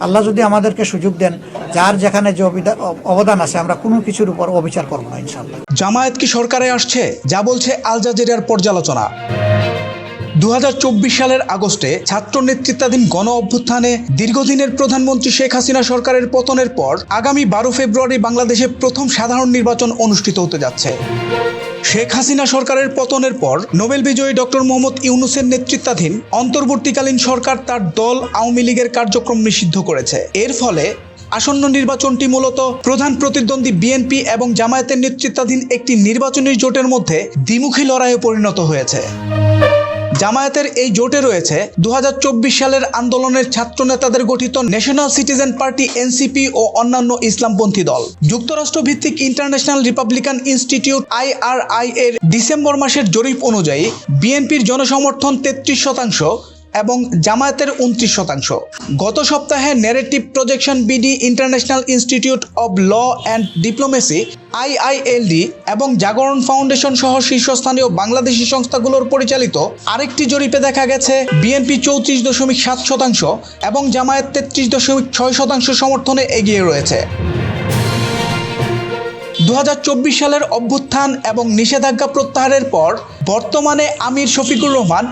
আল্লাহ যদি আমাদেরকে সুযোগ দেন, যার যেখানে যে অবিদা- অবদান আছে, আমরা কোনো কিছুর উপর অবিচার করব না ইনশাল্লাহ জামায়াত কি সরকারে আসছে? যা বলছে আল জাজিরার পর্যালোচনা। দু হাজার চব্বিশ সালের আগস্টে ছাত্র নেতৃত্বাধীন গণ অভ্যুত্থানে দীর্ঘদিনের প্রধানমন্ত্রী শেখ হাসিনা সরকারের পতনের পর আগামী বারো ফেব্রুয়ারি বাংলাদেশে প্রথম সাধারণ নির্বাচন অনুষ্ঠিত হতে যাচ্ছে। শেখ হাসিনা সরকারের পতনের পর নোবেল বিজয়ী ডক্টর মোহাম্মদ ইউনুসের নেতৃত্বাধীন অন্তর্বর্তীকালীন সরকার তার দল আওয়ামী লীগের কার্যক্রম নিষিদ্ধ করেছে। এর ফলে আসন্ন নির্বাচনটি মূলত প্রধান প্রতিদ্বন্দ্বী বিএনপি এবং জামায়াতের নেতৃত্বাধীন একটি নির্বাচনী জোটের মধ্যে দ্বিমুখী লড়াইয়ে পরিণত হয়েছে। জামায়াতের এই জোটে রয়েছে দু হাজার চব্বিশ সালের আন্দোলনের ছাত্র নেতাদের গঠিত ন্যাশনাল সিটিজেন পার্টি এনসিপি ও অন্যান্য ইসলামপন্থী দল। যুক্তরাষ্ট্র ভিত্তিক ইন্টারন্যাশনাল রিপাবলিকান ইনস্টিটিউট আইআরআই এর ডিসেম্বর মাসের জরিপ অনুযায়ী বিএনপির জনসমর্থন তেত্রিশ শতাংশ এবং জামায়াতের উনত্রিশ শতাংশ। গত সপ্তাহে narrative projection BD International Institute of Law and Diplomacy IILD এবং জাগরণ ফাউন্ডেশন সহ শীর্ষস্থানীয় বাংলাদেশি সংস্থাগুলোর পরিচালিত আরেকটি জরিপে দেখা গেছে বিএনপি চৌত্রিশ দশমিক সাত শতাংশ এবং জামায়াত তেত্রিশ দশমিক ছয় শতাংশ সমর্থনে এগিয়ে রয়েছে। দু হাজার চব্বিশ সালের অভ্যুত্থান এবং নিষেধাজ্ঞা প্রত্যাহারের পর বর্তমানে আমির শফিকুর রহমান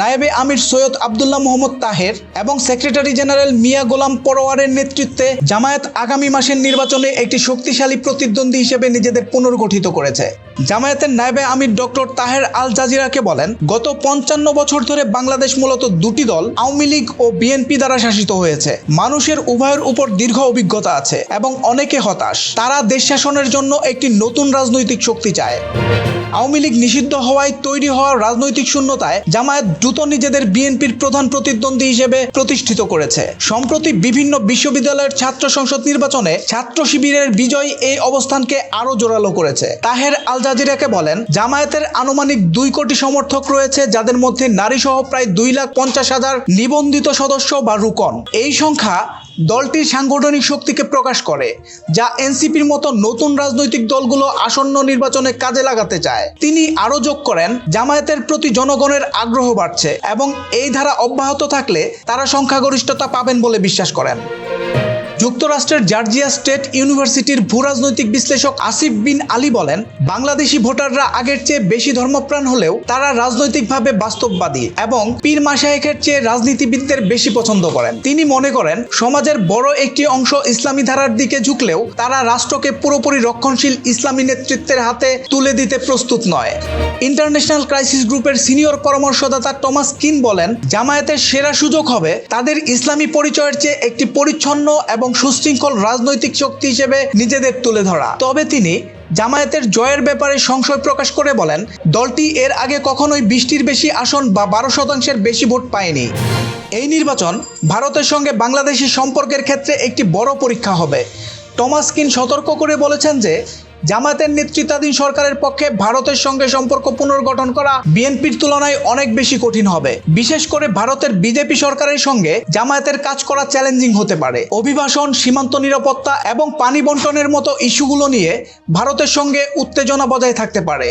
নায়েবে আমির সৈয়দ আবদুল্লাহ মোহাম্মদ তাহের এবং সেক্রেটারি জেনারেল মিয়া গোলাম পরোয়ারের নেতৃত্বে জামায়াত আগামী মাসের নির্বাচনে একটি শক্তিশালী প্রতিদ্বন্দ্বী হিসেবে নিজেদের পুনর্গঠিত করেছে। জামায়াতের নায়েবে আমির ডক্টর তাহের আল জাজিরাকে বলেন, গত পঞ্চান্ন বছর ধরে বাংলাদেশ মূলত দুটি দল, আওয়ামী লীগ ও বিএনপি দ্বারা শাসিত হয়েছে। মানুষের উভয়ের উপর দীর্ঘ অভিজ্ঞতা আছে এবং অনেকে হতাশ। তারা দেশ শাসনের জন্য একটি নতুন রাজনৈতিক শক্তি চায়। আওয়ামী লীগ নিষিদ্ধ হওয়ায় তৈরি হওয়া রাজনৈতিক শূন্যতায় জামায়াত দ্রুত নিজেদের বিএনপির প্রধান প্রতিদ্বন্দ্বী হিসেবে প্রতিষ্ঠিত করেছে। সম্প্রতি বিভিন্ন বিশ্ববিদ্যালয়ের ছাত্র সংসদ নির্বাচনে ছাত্র শিবিরের বিজয় এই অবস্থানকে আরও জোরালো করেছে। তাহের আল জাজিরাকে বলেন, জামায়াতের আনুমানিক দুই কোটি সমর্থক রয়েছে, যাদের মধ্যে নারী সহ প্রায় দুই লাখ পঞ্চাশ হাজার নিবন্ধিত সদস্য বা রুকন। এই সংখ্যা দলটির সাংগঠনিক শক্তিকে প্রকাশ করে, যা এনসিপির মতো নতুন রাজনৈতিক দলগুলো আসন্ন নির্বাচনে কাজে লাগাতে চায়। তিনি আরও যোগ করেন, জামায়াতের প্রতি জনগণের আগ্রহ বাড়ছে এবং এই ধারা অব্যাহত থাকলে তারা সংখ্যাগরিষ্ঠতা পাবেন বলে বিশ্বাস করেন। যুক্তরাষ্ট্রের জার্জিয়া স্টেট ইউনিভার্সিটির ভূরাজনৈতিক বিশ্লেষক আসিফ বিন আলী বলেন, বাংলাদেশি ভোটাররা আগের চেয়ে বেশি ধর্মপ্রাণ হলেও তারা রাজনৈতিকভাবে বাস্তববাদী এবং পীর মাসায়েকের চেয়ে রাজনীতিবিদদের বেশি পছন্দ করেন। তিনি মনে করেন, সমাজের বড় একটি অংশ ইসলামী ধারার দিকে ঝুঁকলেও তারা রাষ্ট্রকে পুরোপুরি রক্ষণশীল ইসলামী নেতৃত্বের হাতে তুলে দিতে প্রস্তুত নয়। ইন্টারন্যাশনাল ক্রাইসিস গ্রুপের সিনিয়র পরামর্শদাতা টমাস কিন বলেন, জামায়াতের সেরা সুযোগ হবে তাদের ইসলামী পরিচয়ের চেয়ে একটি পরিচ্ছন্ন এবং সুশৃঙ্খল রাজনৈতিক শক্তি হিসেবে নিজেদের তুলে ধরা। তবে তিনি জামায়াতের জয়ের ব্যাপারে সংশয় প্রকাশ করে বলেন, দলটি এর আগে কখনোই বিশটির বেশি আসন বা বারো শতাংশের বেশি ভোট পায়নি। এই নির্বাচন ভারতের সঙ্গে বাংলাদেশের সম্পর্কের ক্ষেত্রে একটি বড় পরীক্ষা হবে। টমাস কিন সতর্ক করে বলেছেন যে জামায়াতের নেতৃত্বাধীন সরকারের পক্ষে ভারতের সঙ্গে সম্পর্ক পুনর্গঠন করা বিএনপির তুলনায় অনেক বেশি কঠিন হবে। বিশেষ করে ভারতের বিজেপি সরকারের সঙ্গে জামায়াতের কাজ করা চ্যালেঞ্জিং হতে পারে। অভিবাসন, সীমান্ত নিরাপত্তা এবং পানি বন্টনের মতো ইস্যুগুলো নিয়ে ভারতের সঙ্গে উত্তেজনা বজায় থাকতে পারে।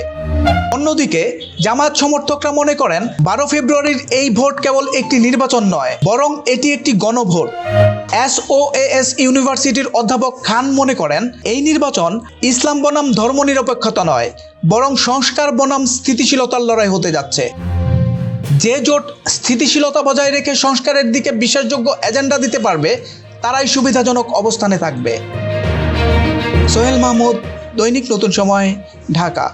অন্যদিকে, জামায়াত সমর্থকরা মনে করেন, বারো ফেব্রুয়ারির এই ভোট কেবল একটি নির্বাচন নয়, বরং এটি একটি গণভোট। এস ইউনিভার্সিটির অধ্যাপক খান মনে করেন, এই নির্বাচন ইসলাম বনাম ধর্মনিরপেক্ষতা নয়, বরং সংস্কার বনাম স্থিতিশীলতার লড়াই হতে যাচ্ছে। যে জোট স্থিতিশীলতা বজায় রেখে সংস্কারের দিকে বিশ্বাসযোগ্য এজেন্ডা দিতে পারবে, তারাই সুবিধাজনক অবস্থানে থাকবে। সোহেল মাহমুদ, দৈনিক নতুন সময়, ঢাকা।